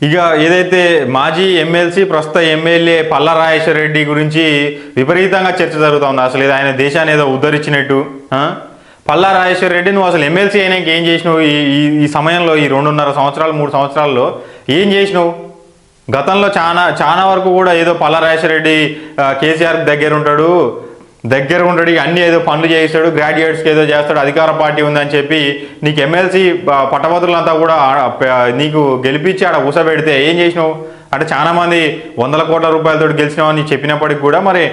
ఇక ఏదైతే మాజీ ఎమ్మెల్సీ ప్రస్తుత ఎమ్మెల్యే పల్ల రాజేశ్వర రెడ్డి గురించి విపరీతంగా చర్చ జరుగుతోంది అసలు ఇది ఆయన దేశాన్ని ఏదో ఉద్ధరించినట్టు ఆ? పల్లా రాజేశ్వర రెడ్డి నువ్వు అసలు ఎమ్మెల్సీ అయినాక ఏం చేసినావు? ఈ ఈ- సమయంలో ఈ రెండున్నర సంవత్సరాలు మూడు సంవత్సరాల్లో ఏం చేసినావు? గతంలో చాలా చాలా వరకు కూడా ఏదో పల్లా రాజేశ్వర రెడ్డి కేసీఆర్ దగ్గర ఉంటాడు దగ్గర ఉండడు అన్ని ఏదో పనులు చేయిస్తాడు గ్రాడ్యుయేట్స్కి ఏదో చేస్తాడు అధికార పార్టీ ఉందని చెప్పి నీకు ఎమ్మెల్సీ పట్టభద్రులంతా కూడా నీకు గెలిపించి ఆడ ఊసబెడితే ఏం చేసినావు? అంటే చాలామంది వందల కోట్ల రూపాయలతో గెలిచినావని చెప్పినప్పటికి కూడా మరి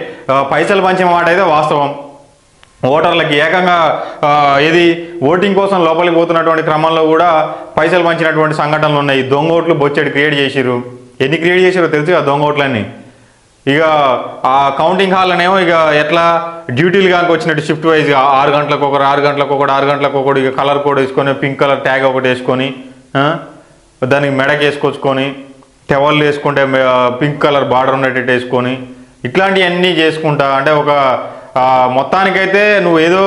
పైసలు పంచిన మాట అయితే వాస్తవం. ఓటర్లకి ఏకంగా ఇది ఏది ఓటింగ్ కోసం లోపలికి పోతున్నటువంటి క్రమంలో కూడా పైసలు పంచినటువంటి సంఘటనలు ఉన్నాయి. దొంగ ఓట్లు బొచ్చడి క్రియేట్ చేసిరు ఎన్ని క్రియేట్ చేసిరో తెలుసు ఆ దొంగ ఓట్లన్నీ? ఇక ఆ కౌంటింగ్ హాల్లోనేమో ఇక ఎట్లా డ్యూటీలు కాక వచ్చినట్టు షిఫ్ట్ వైజ్గా ఆరు గంటలకు ఒకరు ఆరు గంటలకు ఒకటి ఆరు గంటలకు ఒకటి ఇక కలర్ కోడ్ వేసుకొని పింక్ కలర్ ట్యాగ్ ఒకటి వేసుకొని దానికి మెడకి వేసుకొచ్చుకొని టెవల్ వేసుకుంటే పింక్ కలర్ బార్డర్ ఉండేటట్టు వేసుకొని ఇట్లాంటివన్నీ చేసుకుంటా. అంటే ఒక మొత్తానికైతే నువ్వు ఏదో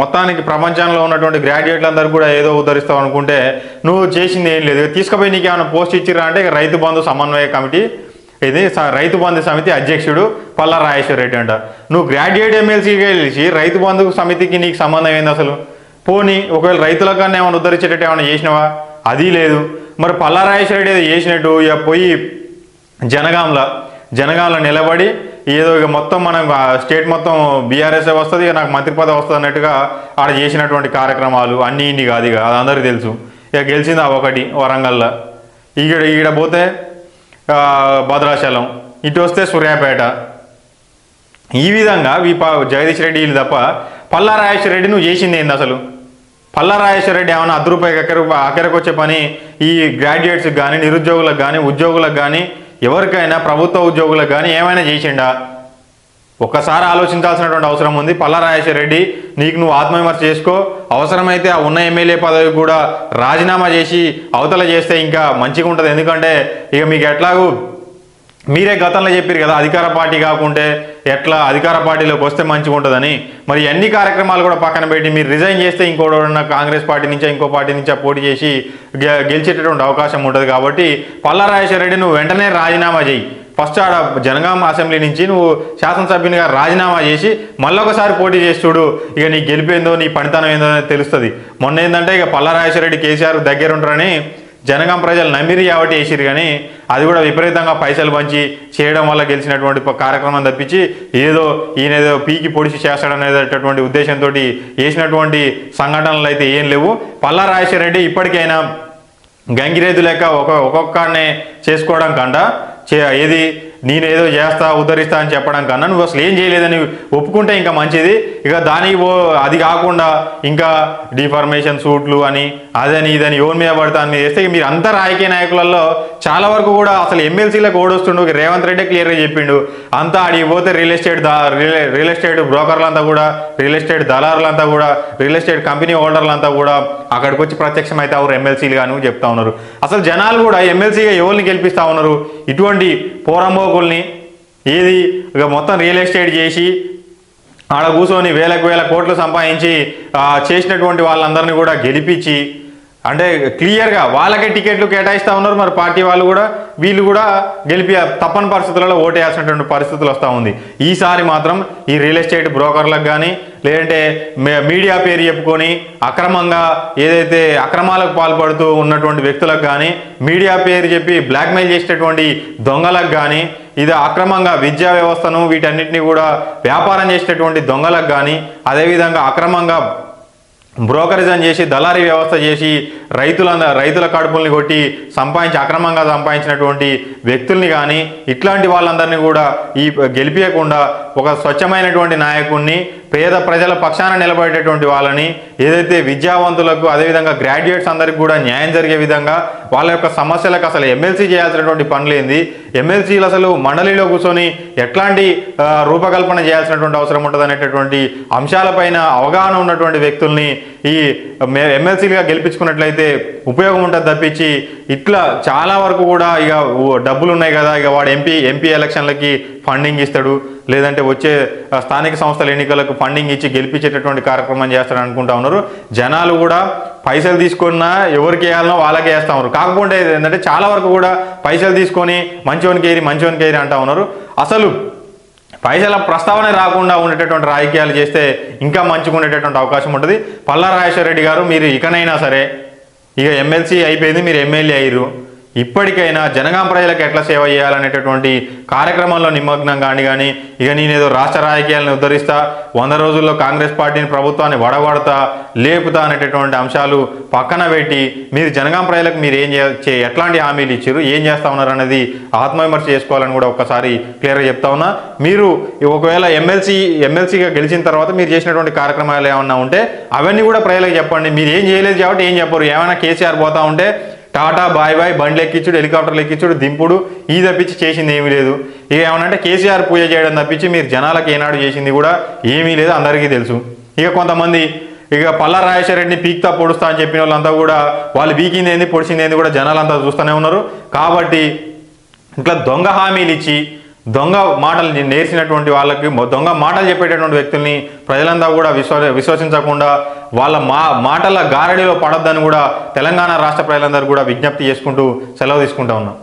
మొత్తానికి ప్రపంచంలో ఉన్నటువంటి గ్రాడ్యుయేట్లందరూ కూడా ఏదో ఉద్ధరిస్తావు అనుకుంటే నువ్వు చేసింది ఏం లేదు. తీసుకుపోయి నీకు ఏమైనా పోస్ట్ ఇచ్చిరా అంటే ఇక రైతు బంధు సమన్వయ కమిటీ ఇది రైతు బంధు సమితి అధ్యక్షుడు పల్లా రాజేశ్వర రెడ్డి అంట. నువ్వు గ్రాడ్యుయేట్ ఎమ్మెల్సీకి గెలిచి రైతు బంధు సమితికి నీకు సంబంధం ఏంది అసలు? పోనీ ఒకవేళ రైతుల కన్నా ఏమైనా ఉద్ధరించేటట్టు ఏమైనా చేసినావా? అది లేదు. మరి పల్లా రాజేశ్వర రెడ్డి ఏదో చేసినట్టు ఇక పోయి జనగాంలో జనగాంలో నిలబడి ఏదో ఇక మొత్తం మనం స్టేట్ మొత్తం బీఆర్ఎస్ఏ వస్తుంది ఇక నాకు మంత్రి పదవి వస్తుంది అన్నట్టుగా ఆడ చేసినటువంటి కార్యక్రమాలు అన్నీ ఇన్ని కాదు ఇక. అది అందరికీ తెలుసు. ఇక గెలిచింది ఆ ఒకటి వరంగల్లో. ఈడ ఈడ పోతే భద్రాచలం. ఇటు వస్తే సూర్యాపేట. ఈ విధంగా ఈ జగదీష్ రెడ్డి వీళ్ళు తప్ప పల్లా రాజేశ్వర రెడ్డి నువ్వు చేసింది ఏంది అసలు? పల్లా రాజేశ్వర రెడ్డి ఏమైనా అర్ధ అక్కడ అక్కడికి వచ్చే పని ఈ గ్రాడ్యుయేట్స్కి కానీ నిరుద్యోగులకు కానీ ఉద్యోగులకు కానీ ఎవరికైనా ప్రభుత్వ ఉద్యోగులకు కానీ ఏమైనా చేసిండా? ఒక్కసారి ఆలోచించాల్సినటువంటి అవసరం ఉంది. పల్లా రాజేశ్వర రెడ్డి నీకు నువ్వు ఆత్మవిమర్శ చేసుకో. అవసరమైతే ఆ ఉన్న ఎమ్మెల్యే పదవి కూడా రాజీనామా చేసి అవతల చేస్తే ఇంకా మంచిగా ఉంటుంది. ఎందుకంటే ఇక మీకు ఎట్లాగూ మీరే గతంలో చెప్పారు కదా అధికార పార్టీ కాకుంటే ఎట్లా అధికార పార్టీలోకి వస్తే మంచిగా ఉంటుందని. మరి అన్ని కార్యక్రమాలు కూడా పక్కన పెట్టి మీరు రిజైన్ చేస్తే ఇంకోటి కాంగ్రెస్ పార్టీ నుంచో ఇంకో పార్టీ నుంచో పోటీ చేసి గె- గెలిచేటటువంటి అవకాశం ఉంటుంది కాబట్టి పల్లా రెడ్డి నువ్వు వెంటనే రాజీనామా చేయి. ఫస్ట్ ఆడ జనగామ అసెంబ్లీ నుంచి నువ్వు శాసనసభ్యునిగా రాజీనామా చేసి మళ్ళొకసారి పోటీ చేసి చూడు ఇక నీ గెలిపేందో నీ పనితనం ఏందో అనేది తెలుస్తుంది. మొన్న ఏంటంటే ఇక పల్లరాజేశ్వరరెడ్డి రెడ్డి కేసీఆర్ దగ్గర ఉంటారని జనగాం ప్రజలు నమ్మిరి కాబట్టి వేసిరు కానీ అది కూడా విపరీతంగా పైసలు పంచి చేయడం వల్ల గెలిచినటువంటి కార్యక్రమం తప్పించి ఏదో ఈయన ఏదో పీకి పొడిచి చేస్తాడనేటటువంటి ఉద్దేశంతో వేసినటువంటి సంఘటనలు అయితే ఏం లేవు. పల్లా రెడ్డి ఇప్పటికైనా గంగిరేదు లెక్క ఒక ఒక్కొక్కనే చేసుకోవడం కన్నా ఏది? నేనేదో చేస్తా ఉద్ధరిస్తా అని చెప్పడం కన్నా నువ్వు అసలు ఏం చేయలేదని ఒప్పుకుంటే ఇంకా మంచిది. ఇక దానికి ఓ అది కాకుండా ఇంకా డిఫార్మేషన్ సూట్లు అని అదని ఇదని ఓన్ మీద పడతా అని చేస్తే మీరు అంతా రాజకీయ నాయకులలో చాలా వరకు కూడా అసలు ఎమ్మెల్సీలకు ఓడొస్తుండు రేవంత్ రెడ్డి క్లియర్గా చెప్పిండు. అంతా అడిగి పోతే రియల్ ఎస్టేట్ దా రియల్ ఎస్టేట్ బ్రోకర్లంతా కూడా రియల్ ఎస్టేట్ దళారులంతా కూడా రియల్ ఎస్టేట్ కంపెనీ హోల్డర్లంతా కూడా అక్కడికి వచ్చి ప్రత్యక్షం అయితే ఎవరు ఎమ్మెల్సీలు గాను చెప్తా ఉన్నారు. అసలు జనాలు కూడా ఎమ్మెల్సీగా ఎవరిని గెలిపిస్తా ఉన్నారు? ఇటువంటి పోరంబోకుల్ని ఏది ఇక మొత్తం రియల్ ఎస్టేట్ చేసి ఆడ కూర్చొని వేలకు వేల కోట్లు సంపాదించి చేసినటువంటి వాళ్ళందరినీ కూడా గెలిపించి అంటే క్లియర్గా వాళ్ళకే టికెట్లు కేటాయిస్తూ ఉన్నారు. మరి పార్టీ వాళ్ళు కూడా వీళ్ళు కూడా గెలిపి తప్పని పరిస్థితులలో ఓటేయాల్సినటువంటి పరిస్థితులు వస్తూ ఉంది. ఈసారి మాత్రం ఈ రియల్ ఎస్టేట్ బ్రోకర్లకు కానీ లేదంటే మీడియా పేరు చెప్పుకొని అక్రమంగా ఏదైతే అక్రమాలకు పాల్పడుతూ ఉన్నటువంటి వ్యక్తులకు కానీ మీడియా పేరు చెప్పి బ్లాక్మెయిల్ చేసేటటువంటి దొంగలకు కానీ ఇది అక్రమంగా విద్యా వ్యవస్థను వీటన్నిటిని కూడా వ్యాపారం చేసేటటువంటి దొంగలకు కానీ అదేవిధంగా అక్రమంగా బ్రోకరిజం చేసి దళారీ వ్యవస్థ చేసి రైతుల రైతుల కడుపుల్ని కొట్టి సంపాదించి అక్రమంగా సంపాదించినటువంటి వ్యక్తుల్ని కానీ ఇట్లాంటి వాళ్ళందరినీ కూడా ఈ గెలిపించకుండా ఒక స్వచ్ఛమైనటువంటి నాయకుడిని పేద ప్రజల పక్షాన నిలబడేటటువంటి వాళ్ళని ఏదైతే విద్యావంతులకు అదేవిధంగా గ్రాడ్యుయేట్స్ అందరికి కూడా న్యాయం జరిగే విధంగా వాళ్ళ యొక్క సమస్యలకు అసలు ఎమ్మెల్సీ చేయాల్సినటువంటి పనులేంది ఎమ్మెల్సీలు అసలు మండలిలో కూర్చొని ఎట్లాంటి రూపకల్పన చేయాల్సినటువంటి అవసరం ఉంటుంది అనేటటువంటి అంశాలపైన అవగాహన ఉన్నటువంటి వ్యక్తుల్ని ఈ ఎమ్మెల్సీలుగా గెలిపించుకున్నట్లయితే ఉపయోగం ఉంటుంది తప్పించి ఇట్లా చాలా వరకు కూడా ఇక ఓ డబ్బులు ఉన్నాయి కదా ఇక వాడు ఎంపీ ఎంపీ ఎలక్షన్లకి ఫండింగ్ ఇస్తాడు లేదంటే వచ్చే స్థానిక సంస్థల ఎన్నికలకు ఫండింగ్ ఇచ్చి గెలిపించేటటువంటి కార్యక్రమం చేస్తాడు అనుకుంటా ఉన్నారు. జనాలు కూడా పైసలు తీసుకున్నా ఎవరికి వేయాలనో వాళ్ళకే వేస్తా ఉన్నారు. కాకపోతే ఏంటంటే చాలా వరకు కూడా పైసలు తీసుకొని మంచివానికి ఏరి మంచివానికి ఏరి అంటా ఉన్నారు. అసలు పైసల ప్రస్తావన రాకుండా ఉండేటటువంటి రాజకీయాలు చేస్తే ఇంకా మంచిగా ఉండేటటువంటి అవకాశం ఉంటుంది. పల్లా రాజేశ్వర రెడ్డి గారు మీరు ఇకనైనా సరే ఇక ఎమ్మెల్సీ అయిపోయింది మీరు ఎమ్మెల్యే అయ్యారు ఇప్పటికైనా జనగాం ప్రజలకు ఎట్లా సేవ చేయాలనేటటువంటి కార్యక్రమంలో నిమగ్నం కాని కానీ ఇక నేనేదో రాష్ట్ర రాజకీయాలను ఉద్ధరిస్తా వంద రోజుల్లో కాంగ్రెస్ పార్టీని ప్రభుత్వాన్ని వడగొడతా లేపుతా అనేటటువంటి అంశాలు పక్కన పెట్టి మీరు జనగాం ప్రజలకు మీరు ఏం చే- ఎట్లాంటి హామీలు ఇచ్చారు ఏం చేస్తా ఉన్నారు అనేది ఆత్మవిమర్శ చేసుకోవాలని కూడా ఒక్కసారి క్లియర్గా చెప్తా ఉన్నా. మీరు ఒకవేళ ఎమ్మెల్సీ ఎమ్మెల్సీగా గెలిచిన తర్వాత మీరు చేసినటువంటి కార్యక్రమాలు ఏమన్నా ఉంటే అవన్నీ కూడా ప్రజలకు చెప్పండి. మీరు ఏం చేయలేదు కాబట్టి ఏం చెప్పరు. ఏమైనా కేసీఆర్ పోతా ఉంటే టాటా బాయ్ బాయ్ బండ్లు ఎక్కించుడు హెలికాప్టర్లు ఎక్కించుడు దింపుడు ఈ తప్పించి చేసింది ఏమీ లేదు. ఇక ఏమనంటే కేసీఆర్ పూజ చేయడం తప్పించి మీరు జనాలకు ఏనాడు చేసింది కూడా ఏమీ లేదు అందరికీ తెలుసు. ఇక కొంతమంది ఇక పల్లా రాజేశ్వర పీక్తా పొడుస్తా అని చెప్పిన వాళ్ళంతా కూడా వాళ్ళు పీకింది ఏంది పొడిచింది ఏంది కూడా జనాలంతా చూస్తూనే ఉన్నారు. కాబట్టి ఇట్లా దొంగ హామీలు ఇచ్చి దొంగ మాటలు నేర్చినటువంటి వాళ్ళకి దొంగ మాటలు చెప్పేటటువంటి వ్యక్తుల్ని ప్రజలంతా కూడా విశ్వ విశ్వసించకుండా వాళ్ళ మా మాటల గారడిలో పడొద్దని కూడా తెలంగాణ రాష్ట్ర ప్రజలందరూ కూడా విజ్ఞప్తి చేసుకుంటూ సెలవు తీసుకుంటా ఉన్నాం.